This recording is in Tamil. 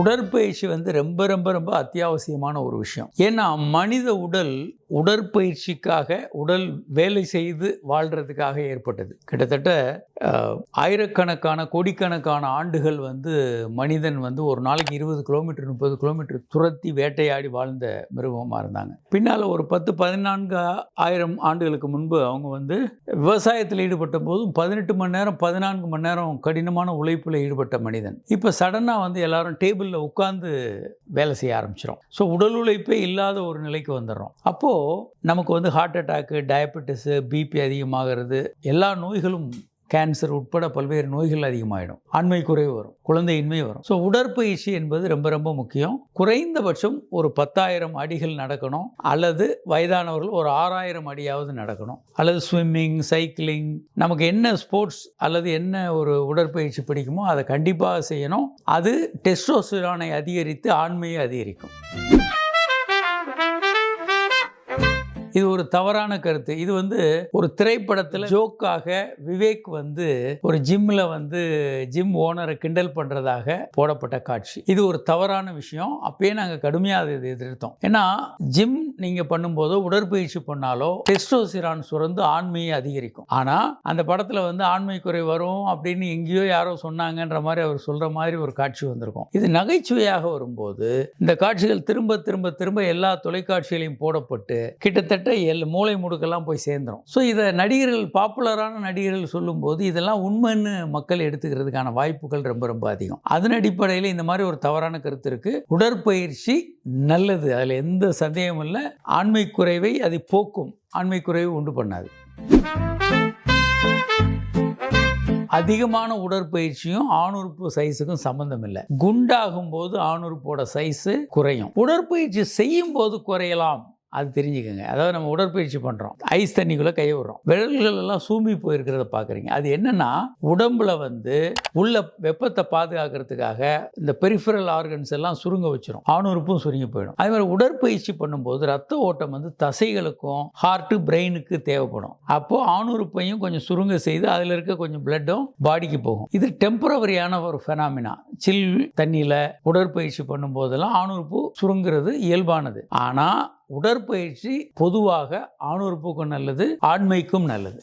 உடற்பயிற்சி வந்து ரொம்ப ரொம்ப ரொம்ப அத்தியாவசியமான ஒரு விஷயம். ஏன்னா மனித உடல் உடற்பயிற்சிக்காக உடல் வேலை செய்து வாழ்கிறதுக்காக ஏற்பட்டது. கிட்டத்தட்ட ஆயிரக்கணக்கான கோடிக்கணக்கான ஆண்டுகள் வந்து மனிதன் வந்து ஒரு நாளைக்கு இருபது கிலோமீட்டர் முப்பது கிலோமீட்டர் துரத்தி வேட்டையாடி வாழ்ந்த மிருகமாக இருந்தாங்க. பின்னால் ஒரு பத்து பதினான்கு ஆயிரம் ஆண்டுகளுக்கு முன்பு அவங்க வந்து விவசாயத்தில் ஈடுபட்ட போதும் பதினெட்டு மணி நேரம் பதினான்கு மணி நேரம் கடினமான உழைப்பில் ஈடுபட்ட மனிதன். இப்போ சடனாக வந்து எல்லாரும் டேபிளில் உட்காந்து வேலை செய்ய ஆரம்பிச்சிடும் ஸோ உடல் உழைப்பே இல்லாத ஒரு நிலைக்கு வந்துடுறோம் அப்போது நமக்கு வந்து ஹார்ட் அட்டாக்கு டயபெட்டிஸு பிபி அதிகமாகிறது எல்லா நோய்களும் கேன்சர் உட்பட பல்வேறு நோய்கள் அதிகமாகிடும் ஆண்மை குறைவு வரும். குழந்தையின்மை வரும். ஸோ உடற்பயிற்சி என்பது ரொம்ப ரொம்ப முக்கியம். குறைந்தபட்சம் ஒரு பத்தாயிரம் அடிகள் நடக்கணும். அல்லது வயதானவர்கள் ஒரு ஆறாயிரம் அடியாவது நடக்கணும். அல்லது ஸ்விம்மிங் சைக்கிளிங் நமக்கு என்ன ஸ்போர்ட்ஸ் அல்லது என்ன ஒரு உடற்பயிற்சி பிடிக்குமோ அதை கண்டிப்பாக செய்யணும். அது டெஸ்டோஸ்டிரானை அதிகரித்து ஆண்மையை அதிகரிக்கும். இது ஒரு தவறான கருத்து. இது வந்து ஒரு திரைப்படத்தில் ஜோக்காக விவேக் வந்து ஒரு ஜிம்மில் வந்து ஜிம் ஓனரை கிண்டல் பண்ணுறதாக போடப்பட்ட காட்சி. இது ஒரு தவறான விஷயம். அப்பயே நாங்கள் கடுமையாக அதை எதிர்த்தோம். ஏன்னா ஜிம் நீங்கள் பண்ணும்போதோ உடற்பயிற்சி பண்ணாலோ டெஸ்டோசிரான் சுரந்து ஆண்மையை அதிகரிக்கும். ஆனால் அந்த படத்தில் வந்து ஆண்மை குறை வரும் அப்படின்னு எங்கேயோ யாரோ சொன்னாங்கன்ற மாதிரி அவர் சொல்கிற மாதிரி ஒரு காட்சி வந்திருக்கும். இது நகைச்சுவையாக வரும்போது இந்த காட்சிகள் திரும்ப திரும்ப திரும்ப எல்லா தொலைக்காட்சிகளையும் போடப்பட்டு கிட்டத்தட்ட எல் மூளை முடுக்கெல்லாம் போய் சேர்ந்துரும். ஸோ இதை நடிகர்கள் பாப்புலரான நடிகர்கள் சொல்லும்போது இதெல்லாம் உண்மைன்னு மக்கள் எடுத்துக்கிறதுக்கான வாய்ப்புகள் ரொம்ப ரொம்ப அதிகம். அதன் அடிப்படையில் இந்த மாதிரி ஒரு தவறான கருத்து இருக்குது உடற்பயிற்சி நல்லது. அதில் எந்த சந்தேகமும் இல்லை. ஆண்மை குறைவை அது போக்கும். ஆண்மை குறைவை உண்டு பண்ணாது. அதிகமான உடற்பயிற்சியும் ஆணுறுப்பு சைஸுக்கும் சம்பந்தம் இல்லை. குண்டாகும் போது ஆணுறுப்போட சைஸு குறையும். உடற்பயிற்சி செய்யும் போது குறையலாம். அது தெரிஞ்சுக்கோங்க. அதாவது நம்ம உடற்பயிற்சி பண்ணுறோம் ஐஸ் தண்ணிக்குள்ளே கையை விடுறோம். விரல்கள் எல்லாம் சூம்பி போயிருக்கிறத பார்க்குறீங்க அது என்னென்னா உடம்புல வந்து உள்ள வெப்பத்தை பாதுகாக்கிறதுக்காக இந்த பெரிஃபரல் ஆர்கன்ஸ் எல்லாம் சுருங்க வச்சிரும். ஆணுறுப்பும் சுருங்கி போயிடும். அதே மாதிரி உடற்பயிற்சி பண்ணும்போது ரத்த ஓட்டம் வந்து தசைகளுக்கும் ஹார்ட்டு பிரெயினுக்கு தேவைப்படும். அப்போது ஆணுறுப்பையும் கொஞ்சம் சுருங்க செய்து அதில் இருக்க கொஞ்சம் பிளட்டும் பாடிக்கு போகும். இது டெம்பரவரியான ஒரு ஃபெனாமினா சில் தண்ணியில் உடற்பயிற்சி பண்ணும்போதெல்லாம் ஆணுறுப்பு சுருங்கிறது இயல்பானது. ஆனால் உடற்பயிற்சி பொதுவாக ஆணுறுப்புக்கும் நல்லது ஆண்மைக்கும் நல்லது.